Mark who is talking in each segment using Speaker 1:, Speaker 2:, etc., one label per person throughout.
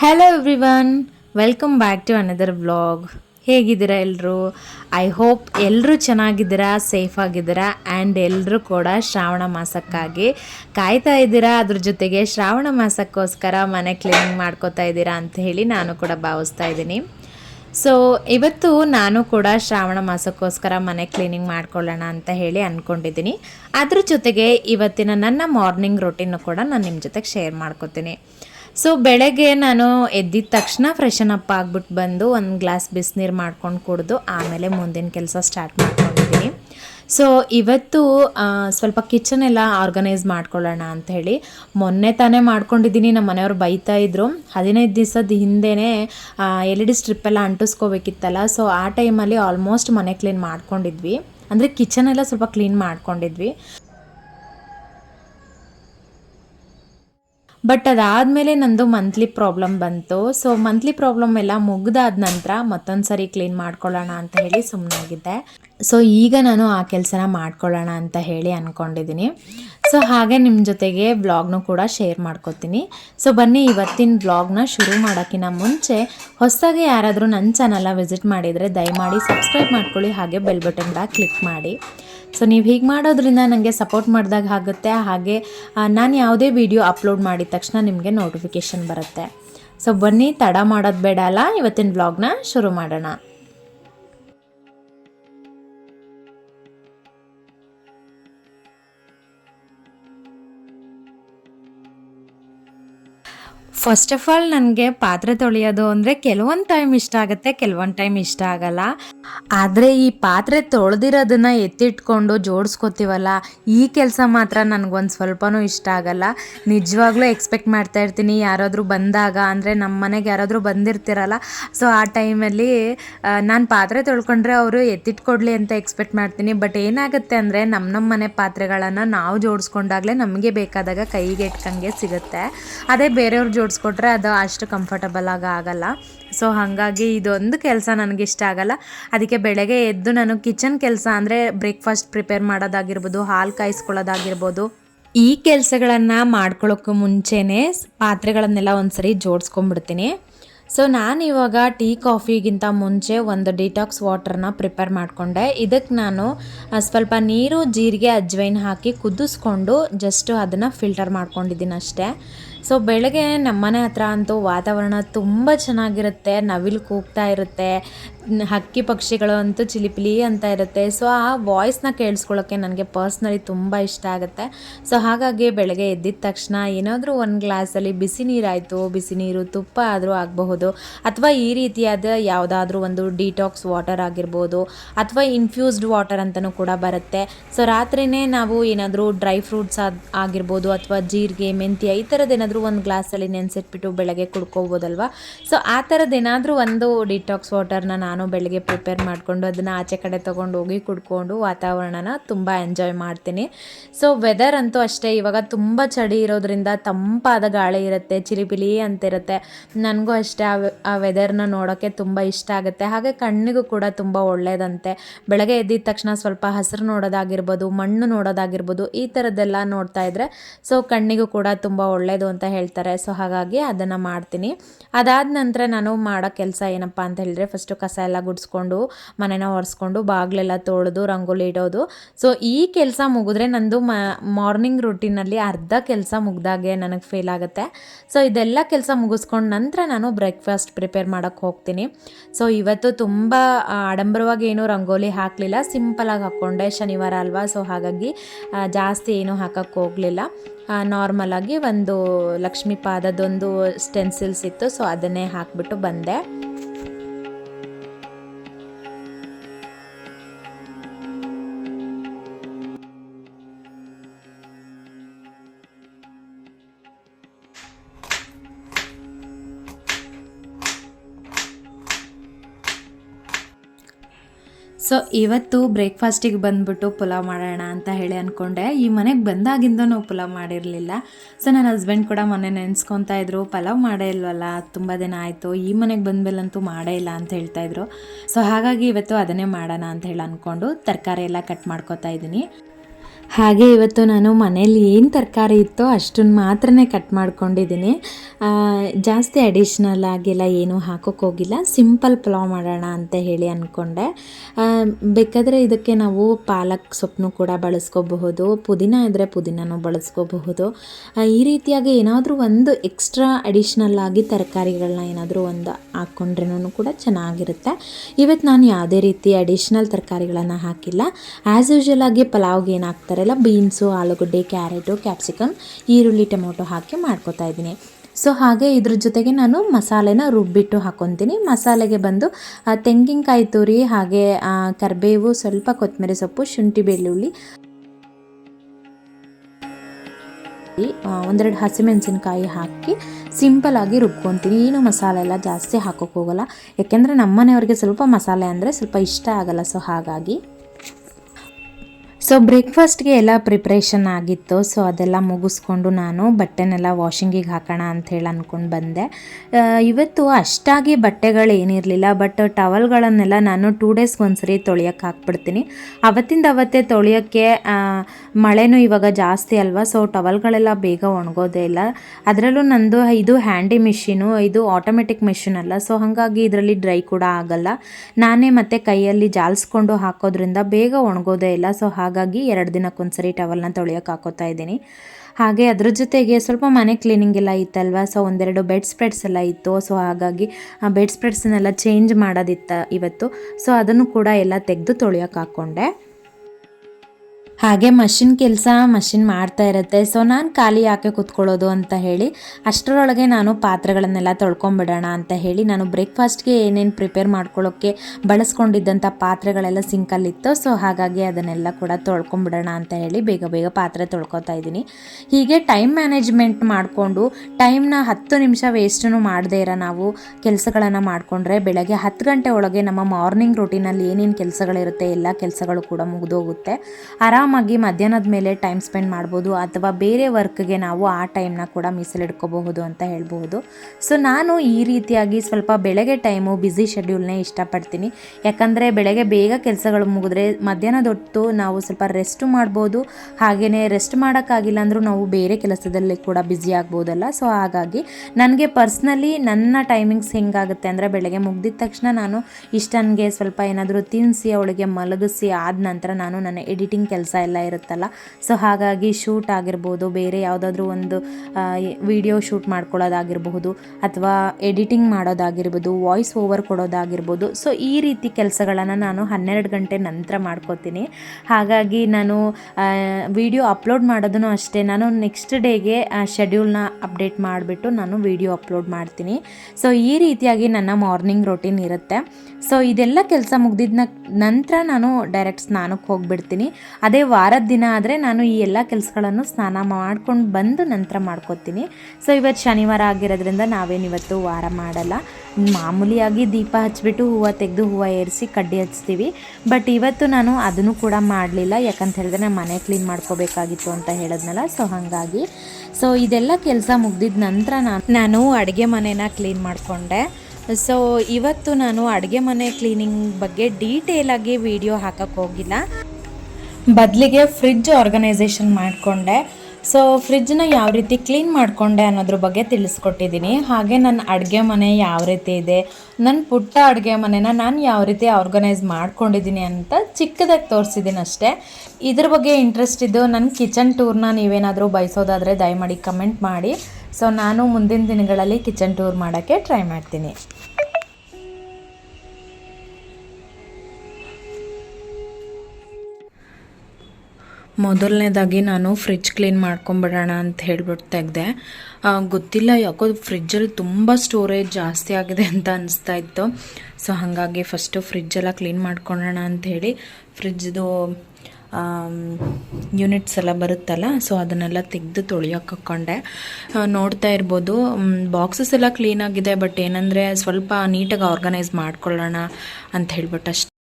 Speaker 1: Hello everyone welcome back to another vlog ಹೇಗಿದ್ದೀರಾ ಎಲ್ಲರೂ I hope ಎಲ್ಲರೂ ಚೆನ್ನಾಗಿದ್ದೀರಾ ಸೇಫ್ ಆಗಿದ್ದೀರಾ ಆ್ಯಂಡ್ ಎಲ್ಲರೂ ಕೂಡ ಶ್ರಾವಣ ಮಾಸಕ್ಕಾಗಿ ಕಾಯ್ತಾ ಇದ್ದೀರಾ. ಅದ್ರ ಜೊತೆಗೆ ಶ್ರಾವಣ ಮಾಸಕ್ಕೋಸ್ಕರ ಮನೆ ಕ್ಲೀನಿಂಗ್ ಮಾಡ್ಕೋತಾ ಇದ್ದೀರಾ ಅಂತ ಹೇಳಿ ನಾನು ಕೂಡ ಭಾವಿಸ್ತಾ ಇದ್ದೀನಿ. ಸೊ ಇವತ್ತು ನಾನು ಕೂಡ ಶ್ರಾವಣ ಮಾಸಕ್ಕೋಸ್ಕರ ಮನೆ ಕ್ಲೀನಿಂಗ್ ಮಾಡ್ಕೊಳ್ಳೋಣ ಅಂತ ಹೇಳಿ ಅಂದ್ಕೊಂಡಿದ್ದೀನಿ ಅದ್ರ ಜೊತೆಗೆ ಇವತ್ತಿನ ನನ್ನ ಮಾರ್ನಿಂಗ್ ರೊಟೀನು ಕೂಡ ನಾನು ನಿಮ್ಮ ಜೊತೆಗೆ ಶೇರ್ ಮಾಡ್ಕೋತೀನಿ. ಸೊ ಬೆಳಗ್ಗೆ ನಾನು ಎದ್ದಿದ ತಕ್ಷಣ ಫ್ರೆಶನ್ ಅಪ್ ಆಗ್ಬಿಟ್ಟು ಬಂದು ಒಂದು ಗ್ಲಾಸ್ ಬಿಸಿನೀರು ಮಾಡ್ಕೊಂಡು ಕುಡಿದು ಆಮೇಲೆ ಮುಂದಿನ ಕೆಲಸ ಸ್ಟಾರ್ಟ್ ಮಾಡ್ಕೊಂಡಿದ್ದೀನಿ ಸೊ ಇವತ್ತು ಸ್ವಲ್ಪ ಕಿಚನ್ ಎಲ್ಲ ಆರ್ಗನೈಸ್ ಮಾಡ್ಕೊಳ್ಳೋಣ ಅಂತ ಹೇಳಿ ಮೊನ್ನೆ ತಾನೇ ಮಾಡ್ಕೊಂಡಿದ್ದೀನಿ ನಮ್ಮ ಮನೆಯವ್ರು ಬೈತಾ ಇದ್ರು. ಹದಿನೈದು ದಿವಸದ ಹಿಂದೆನೇ ಎಲ್ ಇ ಡಿ ಸ್ಟ್ರಿಪ್ ಎಲ್ಲ ಅಂಟಿಸ್ಕೋಬೇಕಿತ್ತಲ್ಲ. ಸೊ ಆ ಟೈಮಲ್ಲಿ ಆಲ್ಮೋಸ್ಟ್ ಮನೆ ಕ್ಲೀನ್ ಮಾಡ್ಕೊಂಡಿದ್ವಿ. ಅಂದರೆ ಕಿಚನ್ ಎಲ್ಲ ಸ್ವಲ್ಪ ಕ್ಲೀನ್ ಮಾಡ್ಕೊಂಡಿದ್ವಿ. ಬಟ್ ಅದಾದಮೇಲೆ ನಂದು ಮಂತ್ಲಿ ಪ್ರಾಬ್ಲಮ್ ಬಂತು. ಸೊ ಮಂತ್ಲಿ ಪ್ರಾಬ್ಲಮ್ ಎಲ್ಲ ಮುಗ್ದಾದ ನಂತರ ಮತ್ತೊಂದು ಸರಿ ಕ್ಲೀನ್ ಮಾಡ್ಕೊಳ್ಳೋಣ ಅಂತ ಹೇಳಿ ಸುಮ್ಮನಾಗಿದ್ದೆ ಸೊ ಈಗ ನಾನು ಆ ಕೆಲಸನ ಮಾಡ್ಕೊಳ್ಳೋಣ ಅಂತ ಹೇಳಿ ಅಂದ್ಕೊಂಡಿದ್ದೀನಿ ಸೊ ಹಾಗೆ ನಿಮ್ಮ ಜೊತೆಗೆ ಬ್ಲಾಗ್ನು ಕೂಡ ಶೇರ್ ಮಾಡ್ಕೊತೀನಿ. ಸೊ ಬನ್ನಿ ಇವತ್ತಿನ ಬ್ಲಾಗ್ನ ಶುರು ಮಾಡೋಕ್ಕಿಂತ ಮುಂಚೆ ಹೊಸದಾಗಿ ಯಾರಾದರೂ ನನ್ನ ಚಾನಲ್ನ ವಿಸಿಟ್ ಮಾಡಿದರೆ ದಯಮಾಡಿ ಸಬ್ಸ್ಕ್ರೈಬ್ ಮಾಡ್ಕೊಳ್ಳಿ ಹಾಗೆ ಬೆಲ್ ಬಟನ್ ಕೂಡ ಕ್ಲಿಕ್ ಮಾಡಿ. ಸೊ ನೀವು ಹೀಗೆ ಮಾಡೋದ್ರಿಂದ ನನಗೆ ಸಪೋರ್ಟ್ ಮಾಡಿದಾಗ ಆಗುತ್ತೆ. ಹಾಗೆ ನಾನು ಯಾವುದೇ ವಿಡಿಯೋ ಅಪ್ಲೋಡ್ ಮಾಡಿದ ತಕ್ಷಣ ನಿಮಗೆ ನೋಟಿಫಿಕೇಷನ್ ಬರುತ್ತೆ. ಸೊ ಬನ್ನಿ, ತಡ ಮಾಡೋದು ಬೇಡ ಅಲ್ಲ. ಇವತ್ತಿನ ಬ್ಲಾಗ್ನ ಶುರು ಮಾಡೋಣ. ಫಸ್ಟ್ ಆಫ್ ಆಲ್ ನನಗೆ ಪಾತ್ರೆ ತೊಳೆಯೋದು ಅಂದರೆ ಕೆಲವೊಂದು ಟೈಮ್ ಇಷ್ಟ ಆಗುತ್ತೆ, ಕೆಲವೊಂದು ಟೈಮ್ ಇಷ್ಟ ಆಗಲ್ಲ. ಆದರೆ ಈ ಪಾತ್ರೆ ತೊಳೆದಿರೋದನ್ನ ಎತ್ತಿಟ್ಕೊಂಡು ಜೋಡಿಸ್ಕೊತೀವಲ್ಲ, ಈ ಕೆಲಸ ಮಾತ್ರ ನನಗೊಂದು ಸ್ವಲ್ಪನೂ ಇಷ್ಟ ಆಗಲ್ಲ. ನಿಜವಾಗ್ಲೂ ಎಕ್ಸ್ಪೆಕ್ಟ್ ಮಾಡ್ತಾ ಇರ್ತೀನಿ, ಯಾರಾದರೂ ಬಂದಾಗ, ಅಂದರೆ ನಮ್ಮ ಮನೆಗೆ ಯಾರಾದರೂ ಬಂದಿರ್ತಿರಲ್ಲ ಸೊ ಆ ಟೈಮಲ್ಲಿ ನಾನು ಪಾತ್ರೆ ತೊಳ್ಕೊಂಡ್ರೆ ಅವರು ಎತ್ತಿಟ್ಕೊಡ್ಲಿ ಅಂತ ಎಕ್ಸ್ಪೆಕ್ಟ್ ಮಾಡ್ತೀನಿ. ಬಟ್ ಏನಾಗುತ್ತೆ ಅಂದರೆ ನಮ್ಮ ನಮ್ಮ ಮನೆ ಪಾತ್ರೆಗಳನ್ನು ನಾವು ಜೋಡಿಸ್ಕೊಂಡಾಗಲೇ ನಮಗೆ ಬೇಕಾದಾಗ ಕೈಗೆ ಇಟ್ಕಂಗೆ ಸಿಗುತ್ತೆ. ಅದೇ ಬೇರೆಯವ್ರು ಜೋಡಿಸ್ಕೊಟ್ರೆ ಅದು ಅಷ್ಟು ಕಂಫರ್ಟಬಲ್ ಆಗಿ ಆಗಲ್ಲ. ಸೊ ಹಾಗಾಗಿ ಇದೊಂದು ಕೆಲಸ ನನಗೆ ಇಷ್ಟ ಆಗಲ್ಲ. ಅದಕ್ಕೆ ಬೆಳಗ್ಗೆ ಎದ್ದು ನಾನು ಕಿಚನ್ ಕೆಲಸ ಅಂದರೆ ಬ್ರೇಕ್ಫಾಸ್ಟ್ ಪ್ರಿಪೇರ್ ಮಾಡೋದಾಗಿರ್ಬೋದು, ಹಾಲು ಕಾಯಿಸ್ಕೊಳ್ಳೋದಾಗಿರ್ಬೋದು. ಈ ಕೆಲಸಗಳನ್ನು ಮಾಡ್ಕೊಳ್ಳೋಕ್ಕೂ ಮುಂಚೆನೇ ಪಾತ್ರೆಗಳನ್ನೆಲ್ಲ ಒಂದು ಸರಿ ಜೋಡಿಸ್ಕೊಂಡ್ಬಿಡ್ತೀನಿ. ಸೊ ನಾನು ಇವಾಗ ಟೀ ಕಾಫಿಗಿಂತ ಮುಂಚೆ ಒಂದು ಡಿಟಾಕ್ಸ್ ವಾಟರ್ನ ಪ್ರಿಪೇರ್ ಮಾಡಿಕೊಂಡೆ. ಇದಕ್ಕೆ ನಾನು ಸ್ವಲ್ಪ ನೀರು, ಜೀರಿಗೆ, ಅಜ್ವೈನ್ ಹಾಕಿ ಕುದಿಸ್ಕೊಂಡು ಜಸ್ಟ್ ಅದನ್ನು ಫಿಲ್ಟರ್ ಮಾಡ್ಕೊಂಡಿದ್ದೀನಿ ಅಷ್ಟೇ. ಸೊ ಬೆಳಗ್ಗೆ ನಮ್ಮನೆ ಹತ್ರ ಅಂತೂ ವಾತಾವರಣ ತುಂಬ ಚೆನ್ನಾಗಿರುತ್ತೆ. ನವಿಲು ಕೂಗ್ತಾ ಇರುತ್ತೆ. ಹಕ್ಕಿ ಪಕ್ಷಿಗಳು ಅಂತೂ ಚಿಲಿಪಿಲಿ ಅಂತ ಇರುತ್ತೆ. ಸೊ ಆ ವಾಯ್ಸ್ನ ಕೇಳಿಸ್ಕೊಳ್ಳೋಕ್ಕೆ ನನಗೆ ಪರ್ಸ್ನಲಿ ತುಂಬ ಇಷ್ಟ ಆಗುತ್ತೆ. ಸೊ ಹಾಗಾಗಿ ಬೆಳಗ್ಗೆ ಎದ್ದಿದ ತಕ್ಷಣ ಏನಾದರೂ ಒಂದು ಗ್ಲಾಸಲ್ಲಿ ಬಿಸಿ ನೀರಾಯಿತು, ಬಿಸಿ ನೀರು ತುಪ್ಪ ಆದರೂ ಆಗಬಹುದು ಅಥವಾ ಈ ರೀತಿಯಾದ ಯಾವುದಾದ್ರೂ ಒಂದು ಡಿಟಾಕ್ಸ್ ವಾಟರ್ ಆಗಿರ್ಬೋದು, ಅಥವಾ ಇನ್ಫ್ಯೂಸ್ಡ್ ವಾಟರ್ ಅಂತಲೂ ಕೂಡ ಬರುತ್ತೆ. ಸೊ ರಾತ್ರಿನೇ ನಾವು ಏನಾದರೂ ಡ್ರೈ ಫ್ರೂಟ್ಸ್ ಆಗಿರ್ಬೋದು, ಅಥವಾ ಜೀರಿಗೆ, ಮೆಂತ್ಯ ಈ ಥರದ್ದು ಏನಾದರೂ ಒಂದು ಗ್ಲಾಸಲ್ಲಿ ನೆನೆಸಿಟ್ಬಿಟ್ಟು ಬೆಳಗ್ಗೆ ಕುಡ್ಕೋಬೋದಲ್ವಾ? ಸೊ ಆ ಥರದ್ದು ಏನಾದರೂ ಒಂದು ಡಿಟಾಕ್ಸ್ ವಾಟರ್ನ ನಾನು ಬೆಳಗ್ಗೆ ಪ್ರಿಪೇರ್ ಮಾಡಿಕೊಂಡು ಅದನ್ನು ಆಚೆ ಕಡೆ ತೊಗೊಂಡು ಹೋಗಿ ಕುಡ್ಕೊಂಡು ವಾತಾವರಣನ ತುಂಬ ಎಂಜಾಯ್ ಮಾಡ್ತೀನಿ. ಸೊ ವೆದರ್ ಅಂತೂ ಅಷ್ಟೇ, ಇವಾಗ ತುಂಬ ಚಳಿ ಇರೋದ್ರಿಂದ ತಂಪಾದ ಗಾಳಿ ಇರುತ್ತೆ, ಚಿಲಿಪಿಲಿ ಅಂತಿರುತ್ತೆ ನನಗೂ ಅಷ್ಟೇ ಆ ಆ ವೆದರ್ನ ನೋಡೋಕ್ಕೆ ತುಂಬ ಇಷ್ಟ ಆಗುತ್ತೆ. ಹಾಗೆ ಕಣ್ಣಿಗೂ ಕೂಡ ತುಂಬ ಒಳ್ಳೆಯದಂತೆ ಬೆಳಗ್ಗೆ ಎದ್ದಿದ ತಕ್ಷಣ ಸ್ವಲ್ಪ ಹಸಿರು ನೋಡೋದಾಗಿರ್ಬೋದು, ಮಣ್ಣು ನೋಡೋದಾಗಿರ್ಬೋದು, ಈ ಥರದ್ದೆಲ್ಲ ನೋಡ್ತಾ ಇದ್ದರೆ ಸೊ ಕಣ್ಣಿಗೂ ಕೂಡ ತುಂಬ ಒಳ್ಳೆಯದು ಅಂತ ಹೇಳ್ತಾರೆ. ಸೊ ಹಾಗಾಗಿ ಅದನ್ನು ಮಾಡ್ತೀನಿ. ಅದಾದ ನಂತರ ನಾನು ಮಾಡೋ ಕೆಲಸ ಏನಪ್ಪ ಅಂತ ಹೇಳಿದ್ರೆ ಫಸ್ಟು ಕಸ ಎಲ್ಲ ಗುಡಿಸ್ಕೊಂಡು, ಮನೆನ ಒರೆಸ್ಕೊಂಡು, ಬಾಗಿಲೆಲ್ಲ ತೊಳೆದು, ರಂಗೋಲಿ ಇಡೋದು. ಸೊ ಈ ಕೆಲಸ ಮುಗಿದ್ರೆ ನಂದು ಮ ಮಾರ್ನಿಂಗ್ ರುಟೀನಲ್ಲಿ ಅರ್ಧ ಕೆಲಸ ಮುಗ್ದಾಗೆ ನನಗೆ ಫೀಲ್ ಆಗುತ್ತೆ. ಸೊ ಇದೆಲ್ಲ ಕೆಲಸ ಮುಗಿಸ್ಕೊಂಡು ನಂತರ ನಾನು ಬ್ರೇಕ್ಫಾಸ್ಟ್ ಪ್ರಿಪೇರ್ ಮಾಡೋಕ್ಕೆ ಹೋಗ್ತೀನಿ. ಸೊ ಇವತ್ತು ತುಂಬ ಆಡಂಬರವಾಗಿ ಏನೂ ರಂಗೋಲಿ ಹಾಕಲಿಲ್ಲ. ಸಿಂಪಲಾಗಿ ಹಾಕ್ಕೊಂಡೆ ಶನಿವಾರ ಅಲ್ವಾ? ಸೊ ಹಾಗಾಗಿ ಜಾಸ್ತಿ ಏನೂ ಹಾಕಕ್ಕೆ ಹೋಗಲಿಲ್ಲ. ನಾರ್ಮಲಾಗಿ ಒಂದು ಲಕ್ಷ್ಮೀ ಪಾದದೊಂದು ಸ್ಟೆನ್ಸಿಲ್ಸ್ ಇತ್ತು. ಸೊ ಅದನ್ನೇ ಹಾಕಿಬಿಟ್ಟು ಬಂದೆ. ಸೊ ಇವತ್ತು ಬ್ರೇಕ್ಫಾಸ್ಟಿಗೆ ಬಂದ್ಬಿಟ್ಟು ಪುಲಾವ್ ಮಾಡೋಣ ಅಂತ ಹೇಳಿ ಅಂದ್ಕೊಂಡೆ ಈ ಮನೆಗೆ ಬಂದಾಗಿಂದ ನಾವು ಪುಲಾವ್ ಮಾಡಿರಲಿಲ್ಲ. ಸೊ ನನ್ನ ಹಸ್ಬೆಂಡ್ ಕೂಡ ಮೊನ್ನೆ ನೆನೆಸ್ಕೊತಾ ಇದ್ರು, ಪಲಾವ್ ಮಾಡೇ ಇಲ್ವಲ್ಲ, ತುಂಬ ದಿನ ಆಯಿತು, ಈ ಮನೆಗೆ ಬಂದಮೇಲಂತೂ ಮಾಡೇ ಇಲ್ಲ ಅಂತ ಹೇಳ್ತಾ ಇದ್ರು. ಸೊ ಹಾಗಾಗಿ ಇವತ್ತು ಅದನ್ನೇ ಮಾಡೋಣ ಅಂತ ಹೇಳಿ ಅಂದ್ಕೊಂಡು ತರಕಾರಿ ಎಲ್ಲ ಕಟ್ ಮಾಡ್ಕೋತಾ ಇದ್ದೀನಿ. ಹಾಗೆ ಇವತ್ತು ನಾನು ಮನೇಲಿ ಏನು ತರಕಾರಿ ಇತ್ತೋ ಅಷ್ಟನ್ನು ಮಾತ್ರ ಕಟ್ ಮಾಡ್ಕೊಂಡಿದ್ದೀನಿ. ಜಾಸ್ತಿ ಅಡಿಷ್ನಲ್ ಆಗಿಲ್ಲ, ಏನೂ ಹಾಕೋಕೆ ಹೋಗಿಲ್ಲ. ಸಿಂಪಲ್ ಪಲಾವ್ ಮಾಡೋಣ ಅಂತ ಹೇಳಿ ಅಂದ್ಕೊಂಡೆ ಬೇಕಾದರೆ ಇದಕ್ಕೆ ನಾವು ಪಾಲಕ್ ಸೊಪ್ಪನ್ನು ಕೂಡ ಬಳಸ್ಕೋಬಹುದು, ಪುದೀನ ಇದ್ದರೆ ಪುದೀನನೂ ಬಳಸ್ಕೋಬಹುದು. ಈ ರೀತಿಯಾಗಿ ಏನಾದರೂ ಒಂದು ಎಕ್ಸ್ಟ್ರಾ ಅಡಿಷ್ನಲ್ ಆಗಿ ತರಕಾರಿಗಳನ್ನ ಏನಾದರೂ ಒಂದು ಹಾಕ್ಕೊಂಡ್ರೂ ಕೂಡ ಚೆನ್ನಾಗಿರುತ್ತೆ. ಇವತ್ತು ನಾನು ಯಾವುದೇ ರೀತಿ ಅಡಿಷ್ನಲ್ ತರಕಾರಿಗಳನ್ನು ಹಾಕಿಲ್ಲ. ಆ್ಯಸ್ ಯೂಶಲ್ ಆಗಿ ಪಲಾವ್ಗೆ ಏನು ಹಾಕ್ತಾರಲ್ಲ ಬೀನ್ಸು, ಆಲೂಗಡ್ಡೆ, ಕ್ಯಾರೆಟು, ಕ್ಯಾಪ್ಸಿಕಮ್, ಈರುಳ್ಳಿ, ಟೊಮೊಟೊ ಹಾಕಿ ಮಾಡ್ಕೊತಾ ಇದ್ದೀನಿ. ಸೊ ಹಾಗೆ ಇದ್ರ ಜೊತೆಗೆ ನಾನು ಮಸಾಲೆನ ರುಬ್ಬಿಟ್ಟು ಹಾಕೊತೀನಿ. ಮಸಾಲೆಗೆ ಬಂದು ತೆಂಗಿನಕಾಯಿ ತುರಿ ಹಾಗೆ ಕರಿಬೇವು, ಸ್ವಲ್ಪ ಕೊತ್ತಂಬರಿ ಸೊಪ್ಪು, ಶುಂಠಿ ಬೆಳ್ಳುಳ್ಳಿ ಒಂದೆರಡು ಹಸಿಮೆಣಸಿನ್ಕಾಯಿ ಹಾಕಿ ಸಿಂಪಲ್ ಆಗಿ ರುಬ್ಕೊತೀನಿ. ಏನು ಮಸಾಲೆ ಎಲ್ಲ ಜಾಸ್ತಿ ಹಾಕೋಕೆ ಹೋಗಲ್ಲ. ಯಾಕೆಂದರೆ ನಮ್ಮನೆಯವ್ರಿಗೆ ಸ್ವಲ್ಪ ಮಸಾಲೆ ಅಂದರೆ ಸ್ವಲ್ಪ ಇಷ್ಟ ಆಗಲ್ಲ. ಸೊ ಹಾಗಾಗಿ ಸೊ ಬ್ರೇಕ್ಫಾಸ್ಟ್ಗೆ ಎಲ್ಲ ಪ್ರಿಪ್ರೇಷನ್ ಆಗಿತ್ತು. ಸೊ ಅದೆಲ್ಲ ಮುಗಿಸ್ಕೊಂಡು ನಾನು ಬಟ್ಟೆನೆಲ್ಲ ವಾಷಿಂಗಿಗೆ ಹಾಕೋಣ ಅಂಥೇಳಿ ಅಂದ್ಕೊಂಡು ಬಂದೆ. ಇವತ್ತು ಅಷ್ಟಾಗಿ ಬಟ್ಟೆಗಳು ಏನಿರಲಿಲ್ಲ ಬಟ್ ಟವಲ್ಗಳನ್ನೆಲ್ಲ ನಾನು ಟೂ ಡೇಸ್ಗೆ ಒಂದ್ಸರಿ ತೊಳೆಯೋಕ್ಕೆ ಹಾಕ್ಬಿಡ್ತೀನಿ. ಅವತ್ತಿಂದ ಅವತ್ತೇ ತೊಳೆಯೋಕ್ಕೆ ಮಳೆನೂ ಇವಾಗ ಜಾಸ್ತಿ ಅಲ್ವಾ? ಸೊ ಟವಲ್ಗಳೆಲ್ಲ ಬೇಗ ಒಣಗೋದೇ ಇಲ್ಲ. ಅದರಲ್ಲೂ ನಂದು ಇದು ಹ್ಯಾಂಡಿ ಮಿಷಿನು ಇದು ಆಟೋಮೆಟಿಕ್ ಮಿಷಿನ್ ಅಲ್ಲ. ಸೊ ಹಾಗಾಗಿ ಇದರಲ್ಲಿ ಡ್ರೈ ಕೂಡ ಆಗಲ್ಲ. ನಾನೇ ಮತ್ತೆ ಕೈಯಲ್ಲಿ ಜಾಲಿಸ್ಕೊಂಡು ಹಾಕೋದ್ರಿಂದ ಬೇಗ ಒಣಗೋದೇ ಇಲ್ಲ. ಸೊ ಹಾಗಾಗಿ ಎರಡು ದಿನಕ್ಕೊಂದ್ಸರಿ ಟವಲ್ನ ತೊಳೆಯೋಕೆ ಹಾಕೋತಾ ಇದ್ದೀನಿ. ಹಾಗೆ ಅದ್ರ ಜೊತೆಗೆ ಸ್ವಲ್ಪ ಮನೆ ಕ್ಲೀನಿಂಗ್ ಎಲ್ಲ ಇತ್ತಲ್ವ? ಸೊ ಒಂದೆರಡು ಬೆಡ್ ಸ್ಪ್ರೆಡ್ಸ್ ಎಲ್ಲ ಇತ್ತು. ಸೊ ಹಾಗಾಗಿ ಆ ಬೆಡ್ ಸ್ಪ್ರೆಡ್ಸ್ನೆಲ್ಲ ಚೇಂಜ್ ಮಾಡೋದಿತ್ತ ಇವತ್ತು. ಸೊ ಅದನ್ನು ಕೂಡ ಎಲ್ಲ ತೆಗೆದು ತೊಳೆಯೋಕೆ ಹಾಕ್ಕೊಂಡೆ ಹಾಗೆ ಮಷಿನ್ ಕೆಲಸ ಮಷಿನ್ ಮಾಡ್ತಾ ಇರುತ್ತೆ. ಸೊ ನಾನು ಖಾಲಿ ಯಾಕೆ ಕೂತ್ಕೊಳ್ಳೋದು ಅಂತ ಹೇಳಿ, ಅಷ್ಟರೊಳಗೆ ನಾನು ಪಾತ್ರೆಗಳನ್ನೆಲ್ಲ ತೊಳ್ಕೊಂಬಿಡೋಣ ಅಂತ ಹೇಳಿ ನಾನು ಬ್ರೇಕ್ಫಾಸ್ಟ್ಗೆ ಏನೇನು ಪ್ರಿಪೇರ್ ಮಾಡ್ಕೊಳ್ಳೋಕ್ಕೆ ಬಳಸ್ಕೊಂಡಿದ್ದಂಥ ಪಾತ್ರೆಗಳೆಲ್ಲ ಸಿಂಕಲ್ಲಿತ್ತು. ಸೊ ಹಾಗಾಗಿ ಅದನ್ನೆಲ್ಲ ಕೂಡ ತೊಳ್ಕೊಂಬಿಡೋಣ ಅಂತ ಹೇಳಿ ಬೇಗ ಬೇಗ ಪಾತ್ರೆ ತೊಳ್ಕೊತಾ ಇದ್ದೀನಿ. ಹೀಗೆ ಟೈಮ್ ಮ್ಯಾನೇಜ್ಮೆಂಟ್ ಮಾಡಿಕೊಂಡು ಟೈಮ್ನ ಹತ್ತು ನಿಮಿಷ ವೇಸ್ಟನ್ನು ಮಾಡದೇ ಇರೋ ನಾವು ಕೆಲಸಗಳನ್ನು ಮಾಡಿಕೊಂಡ್ರೆ ಬೆಳಗ್ಗೆ ಹತ್ತು ಗಂಟೆ ಒಳಗೆ ನಮ್ಮ ಮಾರ್ನಿಂಗ್ ರೂಟೀನಲ್ಲಿ ಏನೇನು ಕೆಲಸಗಳಿರುತ್ತೆ, ಎಲ್ಲ ಕೆಲಸಗಳು ಕೂಡ ಮುಗಿದೋಗುತ್ತೆ. ಆರಾಮಾಗಿ ಮಧ್ಯಾಹ್ನದ ಮೇಲೆ ಟೈಮ್ ಸ್ಪೆಂಡ್ ಮಾಡ್ಬೋದು ಅಥವಾ ಬೇರೆ ವರ್ಕ್ಗೆ ನಾವು ಆ ಟೈಮ್ನ ಕೂಡ ಮೀಸಲಿಡ್ಕೋಬಹುದು ಅಂತ ಹೇಳ್ಬೋದು. ಸೊ ನಾನು ಈ ರೀತಿಯಾಗಿ ಸ್ವಲ್ಪ ಬೆಳಗ್ಗೆ ಟೈಮು ಬ್ಯುಸಿ ಶೆಡ್ಯೂಲ್ನೇ ಇಷ್ಟಪಡ್ತೀನಿ. ಯಾಕಂದರೆ ಬೆಳಗ್ಗೆ ಬೇಗ ಕೆಲಸಗಳು ಮುಗಿದ್ರೆ ಮಧ್ಯಾಹ್ನದ ಹೊತ್ತು ನಾವು ಸ್ವಲ್ಪ ರೆಸ್ಟ್ ಮಾಡ್ಬೋದು. ಹಾಗೆಯೇ ರೆಸ್ಟ್ ಮಾಡೋಕ್ಕಾಗಿಲ್ಲ ಅಂದರೂ ನಾವು ಬೇರೆ ಕೆಲಸದಲ್ಲಿ ಕೂಡ ಬ್ಯುಸಿ ಆಗ್ಬೋದಲ್ಲ. ಸೊ ಹಾಗಾಗಿ ನನಗೆ ಪರ್ಸ್ನಲಿ ನನ್ನ ಟೈಮಿಂಗ್ಸ್ ಹೆಂಗಾಗುತ್ತೆ ಅಂದರೆ ಬೆಳಗ್ಗೆ ಮುಗ್ದಿದ ತಕ್ಷಣ ನಾನು ಇಷ್ಟನಿಗೆ ಸ್ವಲ್ಪ ಏನಾದರೂ ತಿನ್ನಿಸಿ ಅವಳಿಗೆ ಮಲಗಿಸಿ ಆದ ನಂತರ ನಾನು ನನ್ನ ಎಡಿಟಿಂಗ್ ಕೆಲಸ ಎಲ್ಲ ಇರುತ್ತಲ್ಲ. ಸೊ ಹಾಗಾಗಿ ಶೂಟ್ ಆಗಿರ್ಬೋದು, ಬೇರೆ ಯಾವುದಾದ್ರೂ ಒಂದು ವಿಡಿಯೋ ಶೂಟ್ ಮಾಡ್ಕೊಳ್ಳೋದಾಗಿರಬಹುದು, ಅಥವಾ ಎಡಿಟಿಂಗ್ ಮಾಡೋದಾಗಿರ್ಬೋದು ವಾಯ್ಸ್ ಓವರ್ ಕೊಡೋದಾಗಿರ್ಬೋದು. ಸೊ ಈ ರೀತಿ ಕೆಲಸಗಳನ್ನು ನಾನು ಹನ್ನೆರಡು ಗಂಟೆ ನಂತರ ಮಾಡ್ಕೋತೀನಿ. ಹಾಗಾಗಿ ನಾನು ವಿಡಿಯೋ ಅಪ್ಲೋಡ್ ಮಾಡೋದನ್ನು ಅಷ್ಟೇ. ನಾನು ನೆಕ್ಸ್ಟ್ ಡೇಗೆ ಶೆಡ್ಯೂಲ್ನ ಅಪ್ಡೇಟ್ ಮಾಡಿಬಿಟ್ಟು ನಾನು ವಿಡಿಯೋ ಅಪ್ಲೋಡ್ ಮಾಡ್ತೀನಿ. ಸೊ ಈ ರೀತಿಯಾಗಿ ನನ್ನ ಮಾರ್ನಿಂಗ್ ರೊಟೀನ್ ಇರುತ್ತೆ. ಸೊ ಇದೆಲ್ಲ ಕೆಲಸ ಮುಗ್ದಿದ್ನ ನಂತರ ನಾನು ಡೈರೆಕ್ಟ್ ಸ್ನಾನಕ್ಕೆ ಹೋಗ್ಬಿಡ್ತೀನಿ. ಅದೇ ವಾರದ ದಿನ ಆದರೆ ನಾನು ಈ ಎಲ್ಲ ಕೆಲಸಗಳನ್ನು ಸ್ನಾನ ಮಾಡ್ಕೊಂಡು ಬಂದು ನಂತರ ಮಾಡ್ಕೋತೀನಿ. ಸೊ ಇವತ್ತು ಶನಿವಾರ ಆಗಿರೋದ್ರಿಂದ ನಾವೇನು ಇವತ್ತು ವಾರ ಮಾಡಲ್ಲ. ಮಾಮೂಲಿಯಾಗಿ ದೀಪ ಹಚ್ಬಿಟ್ಟು ಹೂವು ತೆಗೆದು ಹೂವು ಏರಿಸಿ ಕಡ್ಡಿ ಹಚ್ತೀವಿ. ಬಟ್ ಇವತ್ತು ನಾನು ಅದನ್ನು ಕೂಡ ಮಾಡಲಿಲ್ಲ. ಯಾಕಂತ ಹೇಳಿದ್ರೆ ನಾನು ಮನೆ ಕ್ಲೀನ್ ಮಾಡ್ಕೋಬೇಕಾಗಿತ್ತು ಅಂತ ಹೇಳಿದ್ನಲ್ಲ. ಸೊ ಹಾಗಾಗಿ ಸೊ ಇದೆಲ್ಲ ಕೆಲಸ ಮುಗ್ದಿದ ನಂತರ ನಾನು ನಾನು ಅಡುಗೆ ಮನೆನ ಕ್ಲೀನ್ ಮಾಡಿಕೊಂಡೆ. ಸೊ ಇವತ್ತು ನಾನು ಅಡುಗೆ ಮನೆ ಕ್ಲೀನಿಂಗ್ ಬಗ್ಗೆ ಡೀಟೇಲಾಗಿ ವಿಡಿಯೋ ಹಾಕಕ್ಕೆ ಹೋಗಿಲ್ಲ. ಬದಲಿಗೆ ಫ್ರಿಡ್ಜ್ ಆರ್ಗನೈಸೇಷನ್ ಮಾಡಿಕೊಂಡೆ. ಸೊ ಫ್ರಿಡ್ಜ್ನ ಯಾವ ರೀತಿ ಕ್ಲೀನ್ ಮಾಡಿಕೊಂಡೆ ಅನ್ನೋದ್ರ ಬಗ್ಗೆ ತಿಳಿಸ್ಕೊಟ್ಟಿದ್ದೀನಿ ಹಾಗೆ ನನ್ನ ಅಡುಗೆ ಮನೆ ಯಾವ ರೀತಿ ಇದೆ ನನ್ನ ಪುಟ್ಟ ಅಡುಗೆ ಮನೆನ ನಾನು ಯಾವ ರೀತಿ ಆರ್ಗನೈಸ್ ಮಾಡ್ಕೊಂಡಿದ್ದೀನಿ ಅಂತ ಚಿಕ್ಕದಾಗಿ ತೋರಿಸಿದ್ದೀನಿ ಅಷ್ಟೇ. ಇದ್ರ ಬಗ್ಗೆ ಇಂಟ್ರೆಸ್ಟ್ ಇದ್ದು ನನ್ನ ಕಿಚನ್ ಟೂರ್ನ ನೀವೇನಾದರೂ ಬಯಸೋದಾದರೆ ದಯಮಾಡಿ ಕಮೆಂಟ್ ಮಾಡಿ. ಸೊ ನಾನು ಮುಂದಿನ ದಿನಗಳಲ್ಲಿ ಕಿಚನ್ ಟೂರ್ ಮಾಡೋಕ್ಕೆ ಟ್ರೈ ಮಾಡ್ತೀನಿ. ಮೊದಲನೇದಾಗಿ ನಾನು ಫ್ರಿಜ್ ಕ್ಲೀನ್ ಮಾಡ್ಕೊಂಬಿಡೋಣ ಅಂತ ಹೇಳ್ಬಿಟ್ಟು ತೆಗೆದೆ. ಗೊತ್ತಿಲ್ಲ ಯಾಕೋ ಫ್ರಿಜ್ಜಲ್ಲಿ ತುಂಬ ಸ್ಟೋರೇಜ್ ಜಾಸ್ತಿ ಆಗಿದೆ ಅಂತ ಅನಿಸ್ತಾ ಇತ್ತು. ಸೊ ಹಾಗಾಗಿ ಫಸ್ಟು ಫ್ರಿಜ್ಜೆಲ್ಲ ಕ್ಲೀನ್ ಮಾಡ್ಕೊಳ್ಳೋಣ ಅಂಥೇಳಿ ಫ್ರಿಜ್ದು ಯೂನಿಟ್ಸ್ ಎಲ್ಲ ಬರುತ್ತಲ್ಲ ಸೊ ಅದನ್ನೆಲ್ಲ ತೆಗೆದು ತೊಳಿಯೋಕೆ ಹಾಕ್ಕೊಂಡೆ ನೋಡ್ತಾ ಇರ್ಬೋದು. ಬಾಕ್ಸಸ್ ಎಲ್ಲ ಕ್ಲೀನಾಗಿದೆ ಬಟ್ ಏನಂದರೆ ಸ್ವಲ್ಪ ನೀಟಾಗಿ ಆರ್ಗನೈಸ್ ಮಾಡ್ಕೊಳ್ಳೋಣ ಅಂತ ಹೇಳ್ಬಿಟ್ಟು ಅಷ್ಟೇ.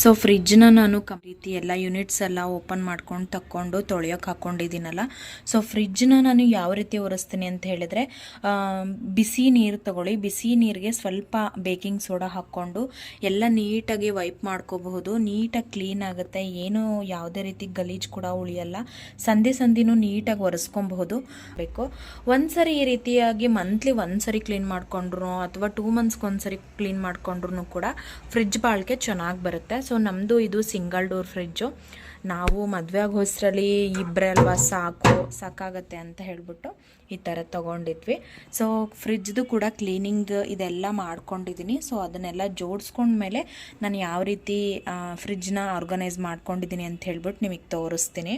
Speaker 1: ಸೊ ಫ್ರಿಜ್ನ ನಾನು ರೀತಿ ಎಲ್ಲ ಯೂನಿಟ್ಸ್ ಎಲ್ಲ ಓಪನ್ ಮಾಡ್ಕೊಂಡು ತಕ್ಕೊಂಡು ತೊಳೆಯೋಕೆ ಹಾಕ್ಕೊಂಡಿದ್ದೀನಲ್ಲ ಸೊ ಫ್ರಿಜ್ನ ನಾನು ಯಾವ ರೀತಿ ಒರೆಸ್ತೀನಿ ಅಂತ ಹೇಳಿದ್ರೆ ಬಿಸಿ ನೀರು ತಗೊಳ್ಳಿ. ಬಿಸಿ ನೀರಿಗೆ ಸ್ವಲ್ಪ ಬೇಕಿಂಗ್ ಸೋಡಾ ಹಾಕ್ಕೊಂಡು ಎಲ್ಲ ನೀಟಾಗಿ ವೈಪ್ ಮಾಡ್ಕೋಬಹುದು. ನೀಟಾಗಿ ಕ್ಲೀನ್ ಆಗುತ್ತೆ. ಏನು ಯಾವುದೇ ರೀತಿ ಗಲೀಜು ಕೂಡ ಉಳಿಯಲ್ಲ. ಸಂಧಿ ಸಂಧಿನೂ ನೀಟಾಗಿ ಒರೆಸ್ಕೊಬಹುದು. ಬೇಕು. ಒಂದ್ಸರಿ ಈ ರೀತಿಯಾಗಿ ಮಂತ್ಲಿ ಒಂದ್ಸರಿ ಕ್ಲೀನ್ ಮಾಡ್ಕೊಂಡ್ರು ಅಥವಾ ಟೂ ಮಂತ್ಸ್ಗೆ ಒಂದ್ಸರಿ ಕ್ಲೀನ್ ಮಾಡ್ಕೊಂಡ್ರು ಕೂಡ ಫ್ರಿಜ್ ಬಾಳ್ಕೆ ಚೆನ್ನಾಗಿ ಬರುತ್ತೆ. ಸೊ ನಮ್ಮದು ಇದು ಸಿಂಗಲ್ ಡೋರ್ ಫ್ರಿಜ್ಜು ನಾವು ಮದುವೆ ಆಗೋಸ್ರಲ್ಲಿ ಹೊಸರಲ್ಲಿ ಇಬ್ಬರೇ ಅಲ್ವಾ, ಸಾಕು, ಸಾಕಾಗತ್ತೆ ಅಂತ ಹೇಳ್ಬಿಟ್ಟು ಈ ಥರ ತೊಗೊಂಡಿದ್ವಿ. ಸೊ ಫ್ರಿಜ್ದು ಕೂಡ ಕ್ಲೀನಿಂಗ್ ಇದೆಲ್ಲ ಮಾಡ್ಕೊಂಡಿದ್ದೀನಿ ಸೊ ಅದನ್ನೆಲ್ಲ ಜೋಡಿಸ್ಕೊಂಡ್ಮೇಲೆ ನಾನು ಯಾವ ರೀತಿ ಫ್ರಿಜ್ನ ಆರ್ಗನೈಸ್ ಮಾಡ್ಕೊಂಡಿದ್ದೀನಿ ಅಂತ ಹೇಳ್ಬಿಟ್ಟು ನಿಮಗೆ ತೋರಿಸ್ತೀನಿ.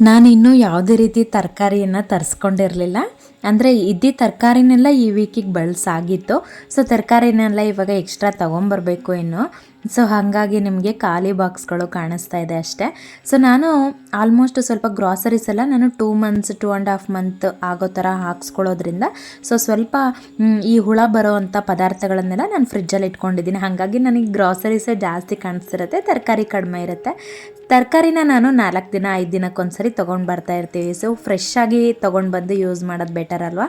Speaker 1: ನಾನಿನ್ನೂ ಯಾವುದೇ ರೀತಿ ತರಕಾರಿಯನ್ನು ತರಿಸ್ಕೊಂಡಿರಲಿಲ್ಲ. ಅಂದರೆ ಇದ್ದಿದ್ದ ತರಕಾರಿನೆಲ್ಲ ಈ ವೀಕಿಗೆ ಬಳಸಾಗಿತ್ತು. ಸೊ ತರಕಾರಿನೆಲ್ಲ ಇವಾಗ ಎಕ್ಸ್ಟ್ರಾ ತೊಗೊಂಬರ್ಬೇಕು ಇನ್ನು. ಸೊ ಹಾಗಾಗಿ ನಿಮಗೆ ಖಾಲಿ ಬಾಕ್ಸ್ಗಳು ಕಾಣಿಸ್ತಾ ಇದೆ ಅಷ್ಟೇ. ಸೊ ನಾನು ಆಲ್ಮೋಸ್ಟ್ ಸ್ವಲ್ಪ ಗ್ರಾಸರೀಸ್ ಎಲ್ಲ ನಾನು two months two and half month ಆಗೋ ಥರ ಹಾಕ್ಸ್ಕೊಳ್ಳೋದ್ರಿಂದ ಸೊ ಸ್ವಲ್ಪ ಈ ಹುಳ ಬರೋ ಅಂಥ ಪದಾರ್ಥಗಳನ್ನೆಲ್ಲ ನಾನು ಫ್ರಿಜ್ಜಲ್ಲಿ ಇಟ್ಕೊಂಡಿದ್ದೀನಿ. ಹಾಗಾಗಿ ನನಗೆ ಗ್ರಾಸರೀಸೇ ಜಾಸ್ತಿ ಕಾಣಿಸ್ತಿರುತ್ತೆ, ತರಕಾರಿ ಕಡಿಮೆ ಇರುತ್ತೆ. ತರಕಾರಿನ ನಾನು ನಾಲ್ಕು ದಿನ, ಐದು ದಿನಕ್ಕೊಂದ್ಸರಿ ತೊಗೊಂಡು ಬರ್ತಾ ಇರ್ತೀವಿ. ಸೊ ಫ್ರೆಶ್ ಆಗಿ ತೊಗೊಂಡು ಬಂದು ಯೂಸ್ ಮಾಡೋದು ಬೆಟರ್ ಅಲ್ವಾ?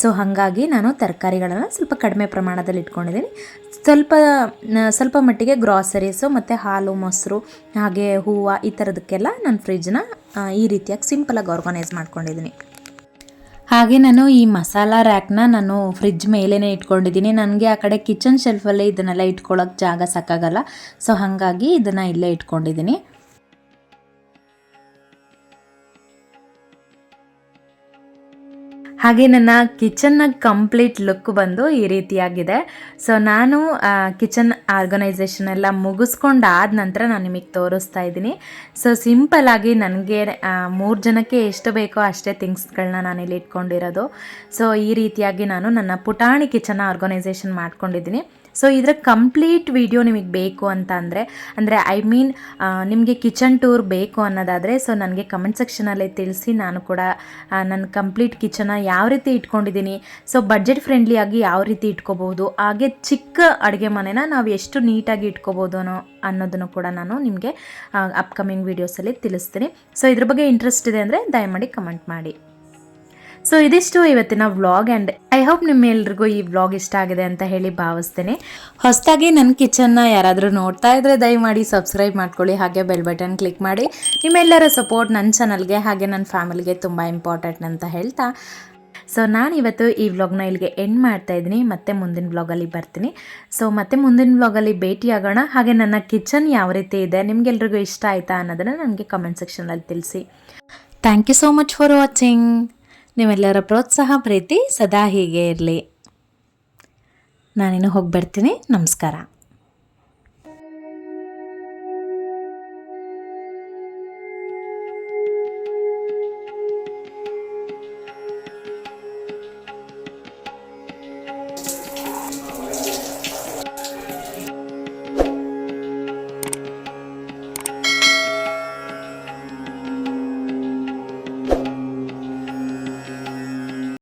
Speaker 1: ಸೊ ಹಾಗಾಗಿ ನಾನು ತರಕಾರಿಗಳನ್ನು ಸ್ವಲ್ಪ ಕಡಿಮೆ ಪ್ರಮಾಣದಲ್ಲಿ ಇಟ್ಕೊಂಡಿದ್ದೀನಿ. ಸ್ವಲ್ಪ ಸ್ವಲ್ಪ ಮಟ್ಟಿಗೆ ಗ್ರಾಸರೀಸು ಮತ್ತು ಹಾಲು, ಮೊಸರು, ಹಾಗೆ ಹೂವು ಈ ಥರದಕ್ಕೆಲ್ಲ ನಾನು ಫ್ರಿಜ್ನ ಈ ರೀತಿಯಾಗಿ ಸಿಂಪಲಾಗಿ ಆರ್ಗನೈಸ್ ಮಾಡ್ಕೊಂಡಿದ್ದೀನಿ ಹಾಗೆ ನಾನು ಈ ಮಸಾಲ ರ್ಯಾಕ್ನ ನಾನು ಫ್ರಿಜ್ ಮೇಲೇ ಇಟ್ಕೊಂಡಿದ್ದೀನಿ ನನಗೆ ಆ ಕಡೆ ಕಿಚನ್ ಶೆಲ್ಫಲ್ಲೇ ಇದನ್ನೆಲ್ಲ ಇಟ್ಕೊಳ್ಳೋಕೆ ಜಾಗ ಸಾಕಾಗಲ್ಲ. ಸೊ ಹಾಗಾಗಿ ಇದನ್ನು ಇಲ್ಲೇ ಇಟ್ಕೊಂಡಿದ್ದೀನಿ ಹಾಗೆ ನನ್ನ ಕಿಚನ್ನ ಕಂಪ್ಲೀಟ್ ಲುಕ್ ಬಂದು ಈ ರೀತಿಯಾಗಿದೆ. ಸೊ ನಾನು ಕಿಚನ್ ಆರ್ಗನೈಸೇಷನ್ ಎಲ್ಲ ಮುಗಿಸ್ಕೊಂಡಾದ ನಂತರ ನಾನು ನಿಮಗೆ ತೋರಿಸ್ತಾ ಇದ್ದೀನಿ. ಸೊ ಸಿಂಪಲ್ ಆಗಿ ನನಗೆ ಮೂರು ಜನಕ್ಕೆ ಎಷ್ಟು ಬೇಕೋ ಅಷ್ಟೇ ಥಿಂಗ್ಸ್ಗಳನ್ನ ಇಲ್ಲಿ ಇಟ್ಕೊಂಡಿರೋದು. ಸೊ ಈ ರೀತಿಯಾಗಿ ನಾನು ನನ್ನ ಪುಟಾಣಿ ಕಿಚನ್ ಆರ್ಗನೈಸೇಷನ್ ಮಾಡ್ಕೊಂಡಿದ್ದೀನಿ. ಸೊ ಇದರ ಕಂಪ್ಲೀಟ್ ವಿಡಿಯೋ ನಿಮಗೆ ಬೇಕು ಅಂತ ಅಂದರೆ ಅಂದರೆ ಐ ಮೀನ್ ನಿಮಗೆ ಕಿಚನ್ ಟೂರ್ ಬೇಕು ಅನ್ನೋದಾದರೆ ಸೊ ನನಗೆ ಕಮೆಂಟ್ ಸೆಕ್ಷನಲ್ಲಿ ತಿಳಿಸಿ ನಾನು ಕೂಡ ನನ್ನ ಕಂಪ್ಲೀಟ್ ಕಿಚನ ಯಾವ ರೀತಿ ಇಟ್ಕೊಂಡಿದ್ದೀನಿ ಸೊ ಬಡ್ಜೆಟ್ ಫ್ರೆಂಡ್ಲಿಯಾಗಿ ಯಾವ ರೀತಿ ಇಟ್ಕೋಬೋದು, ಹಾಗೆ ಚಿಕ್ಕ ಅಡುಗೆ ಮನೆನ ನಾವು ಎಷ್ಟು ನೀಟಾಗಿ ಇಟ್ಕೋಬೋದು ಅನ್ನೋ, ಅನ್ನೋದನ್ನು ಕೂಡ ನಾನು ನಿಮಗೆ ಅಪ್ಕಮಿಂಗ್ ವೀಡಿಯೋಸಲ್ಲಿ ತಿಳಿಸ್ತೀನಿ. ಸೊ ಇದ್ರ ಬಗ್ಗೆ ಇಂಟ್ರೆಸ್ಟ್ ಇದೆ ಅಂದರೆ ದಯಮಾಡಿ ಕಮೆಂಟ್ ಮಾಡಿ. ಸೊ ಇದಿಷ್ಟು ಇವತ್ತಿನ ವ್ಲಾಗ್ ಆ್ಯಂಡ್ ಐ ಹೋಪ್ ನಿಮ್ಮೆಲ್ರಿಗೂ ಈ ವ್ಲಾಗ್ ಇಷ್ಟ ಆಗಿದೆ ಅಂತ ಹೇಳಿ ಭಾವಿಸ್ತೇನೆ. ಹೊಸದಾಗಿ ನನ್ನ ಕಿಚನ್ನ ಯಾರಾದರೂ ನೋಡ್ತಾ ಇದ್ರೆ ದಯಮಾಡಿ ಸಬ್ಸ್ಕ್ರೈಬ್ ಮಾಡ್ಕೊಳ್ಳಿ, ಹಾಗೆ ಬೆಲ್ ಬಟನ್ ಕ್ಲಿಕ್ ಮಾಡಿ. ನಿಮ್ಮೆಲ್ಲರ ಸಪೋರ್ಟ್ ನನ್ನ ಚಾನಲ್ಗೆ ಹಾಗೆ ನನ್ನ ಫ್ಯಾಮಿಲಿಗೆ ತುಂಬ ಇಂಪಾರ್ಟೆಂಟ್ ಅಂತ ಹೇಳ್ತಾ. ಸೊ ನಾನು ಇವತ್ತು ಈ ವ್ಲಾಗ್ನ ಇಲ್ಲಿಗೆ ಎಂಡ್ ಮಾಡ್ತಾ ಇದ್ದೀನಿ. ಮತ್ತೆ ಮುಂದಿನ ವ್ಲಾಗಲ್ಲಿ ಬರ್ತೀನಿ. ಸೊ ಮತ್ತೆ ಮುಂದಿನ ವ್ಲಾಗಲ್ಲಿ ಭೇಟಿಯಾಗೋಣ. ಹಾಗೆ ನನ್ನ ಕಿಚನ್ ಯಾವ ರೀತಿ ಇದೆ, ನಿಮ್ಗೆಲ್ರಿಗೂ ಇಷ್ಟ ಆಯಿತಾ ಅನ್ನೋದನ್ನು ನನಗೆ ಕಮೆಂಟ್ ಸೆಕ್ಷನಲ್ಲಿ ತಿಳಿಸಿ. Thank you so much for watching ನಿಮ್ಮೆಲ್ಲರ ಪ್ರೋತ್ಸಾಹ ಪ್ರೀತಿ ಸದಾ ಹೀಗೆ ಇರಲಿ. ನಾನಿನ್ನು ಹೋಗಿ ಬರ್ತೀನಿ ನಮಸ್ಕಾರ.